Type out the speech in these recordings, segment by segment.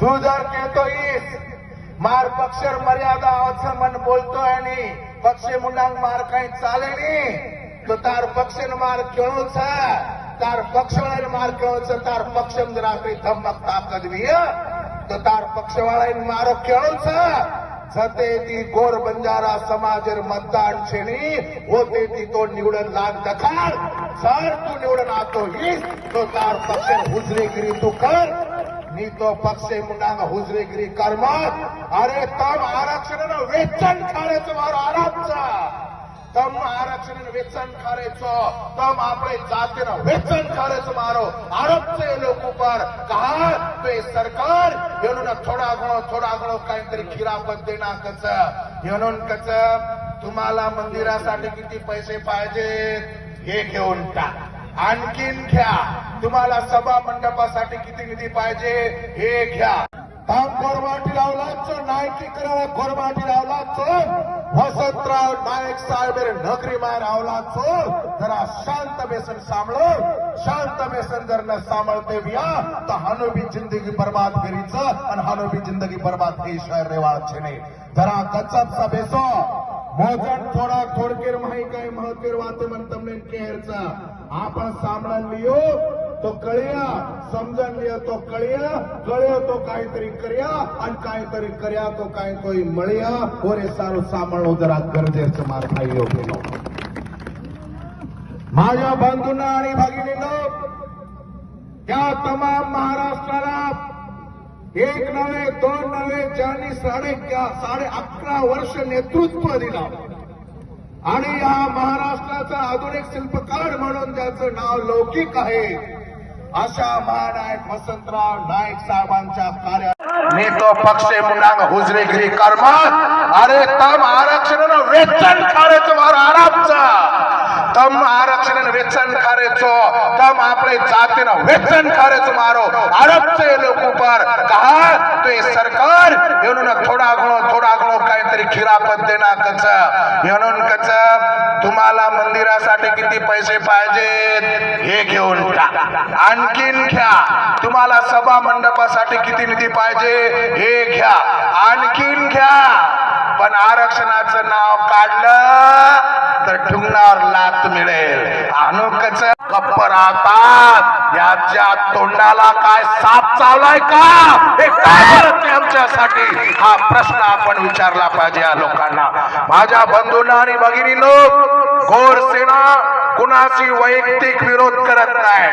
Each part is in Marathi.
तू जर कहतोयस मार पक्षर मर्यादा असं मन बोलतोय आणि पक्ष मुलांक मार काही चाले तो तार पक्षन मार खेळूच तार पक्षवाळ्यान मार खेळूच तार पक्षम जर आपली धमक ताकद विय तो तार पक्षवाळ्यान मारो खेळूच. जते ती गोर बंजारा समाज मतदान छेणी होते ती तो निवडून लाग दखाल सर तू निवडून आतो हीस तो तार पक्ष हुजरेगिरी तू कर नीतो पक्षे मुंडांग हुजरेगिरी करमत. अरे तम आरक्षण वेचन खारेचो मारो आरामचा. तम आरक्षण वेचन खारेचो. तम आपले जातीन वेचन खारेचो मारो आरबचे लोक पर कहा तो सरकार येणून थोडा घणो थोडा घणो काहीतरी खिरापत देणार कच येणून कच तुम्हाला मंदिरासाठी किती पैसे पाहिजेत? हे घेऊन टाक. आणखीन घ्या. तुम्हाला सभा मंडपासाठी किती निधी पाहिजे हे घ्या. ताम गोरमाटी लावलाच नायकी करावा गोरमाटी लावलाच वसंतराव नायक साहेब नगरी मार आवलाच जरा शांत बेसन सांभळ. शांत बेसन जर न सांभळते विया तर हनुबी जिंदगी बर्बाद करीच आणि हनुबी जिंदगी बर्बाद हे शहर रेवाळ छेने जरा कच्चप बेसो મોજણ થોડા ખોડકેર માહી કઈ મહત્વેર વાતે મને તમને કહેર છે આ પણ સાંભળા લ્યો તો કળ્યા સમજણ લ્યો તો કળ્યા કળ્યો તો કાંઈતરી કર્યા અને કાંઈતરી કર્યા તો કાંઈ કોઈ મળ્યા ઓરે સારું સાંભળો જરા ગરજેર છે મારા ભાઈઓ બોલો माझ्या बंधूंना आणि भगिनीनो या तमाम महाराष्ट्राला एक नव्हे दोन नव्हे ज्यांनी साडे साडे अकरा वर्ष नेतृत्व दिलं. आणि या महाराष्ट्राचा आधुनिक शिल्पकार म्हणून ज्याचं नाव लौकिक आहे अशा महानायक वसंतराव नाईक साहेबांच्या कार्या मी तो पक्षे मुलांग हुजरेगिरी कर्म अरे तम आरक्षण वेचन वेतन खारेचो आरामचा. तम आरक्षण वेचन खारेचो तम आपले जातीनं वेचन खारेच मारो अरबचे लोक पर म्हणून थोडा आगळो थोडा आगळो काहीतरी खिरापत देणार कच म्हणून कच तुम्हाला मंदिरासाठी किती पैसे पाहिजेत हे घेऊन आणखीन घ्या. तुम्हाला सभा मंडपासाठी किती निधी पाहिजे हे घ्या. आणखीन घ्या. पण आरक्षणाचं नाव काढलं तर ठुंगणार लात मिळेल. अनुकच गप्प राहतात याच्या तोंडाला काय साप चावलाय का? हे काय बरं आमच्यासाठी? हा प्रश्न आपण विचारला पाहिजे या लोकांना. माझ्या बंधूंना आणि भगिनी लोक घोर सेना कुणाशी वैयक्तिक विरोध करत नाही.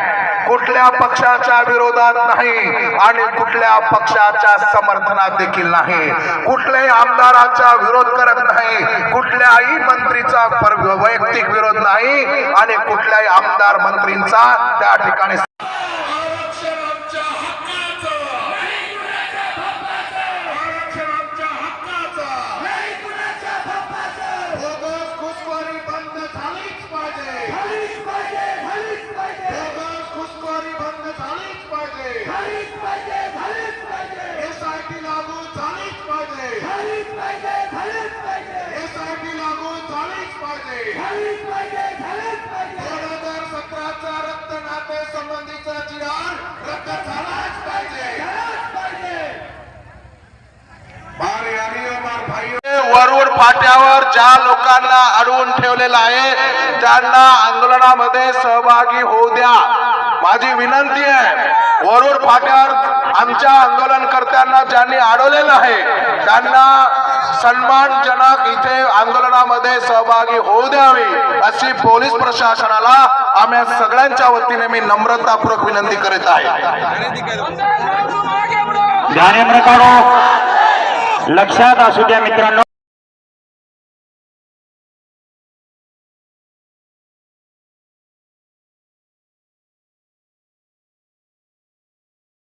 कुठल्या पक्षाच्या विरोधात नाही आणि कुठल्या पक्षाच्या समर्थनात देखील नाही. कुठल्याही आमदाराचा विरोध करत नाही. कुठल्याही मंत्रीचा वैयक्तिक विरोध नाही आणि कुठल्याही आमदार मंत्रींचा त्या ठिकाणी घुसखोरी बंद झालीच पाहिजे घुसखोरी बंद झालीच पाहिजे एसआयटी लागू झालीच पाहिजे. एसआयटी लागू झालीच पाहिजे. दोन हजार सतराचा रक्त नाते संबंधीचा रद्द झालाच पाहिजे. बार यारियो, बार भाइयो. वरुड फाट्यावर ज्या लोकांना अडवून ठेवलेलं आहे त्यांना आंदोलनामध्ये सहभागी होऊ द्या. माझी विनंती आहे वरुड फाट्यावर आमच्या आंदोलनकर्त्यांना ज्यांनी अडवलेलं आहे त्यांना सन्मानजनक इथे आंदोलनामध्ये सहभागी होऊ द्यावी अशी पोलीस प्रशासनाला आम्ही सगळ्यांच्या वतीने मी नम्रतापूर्वक विनंती करीत आहे. लक्षात असू द्या मित्रांनो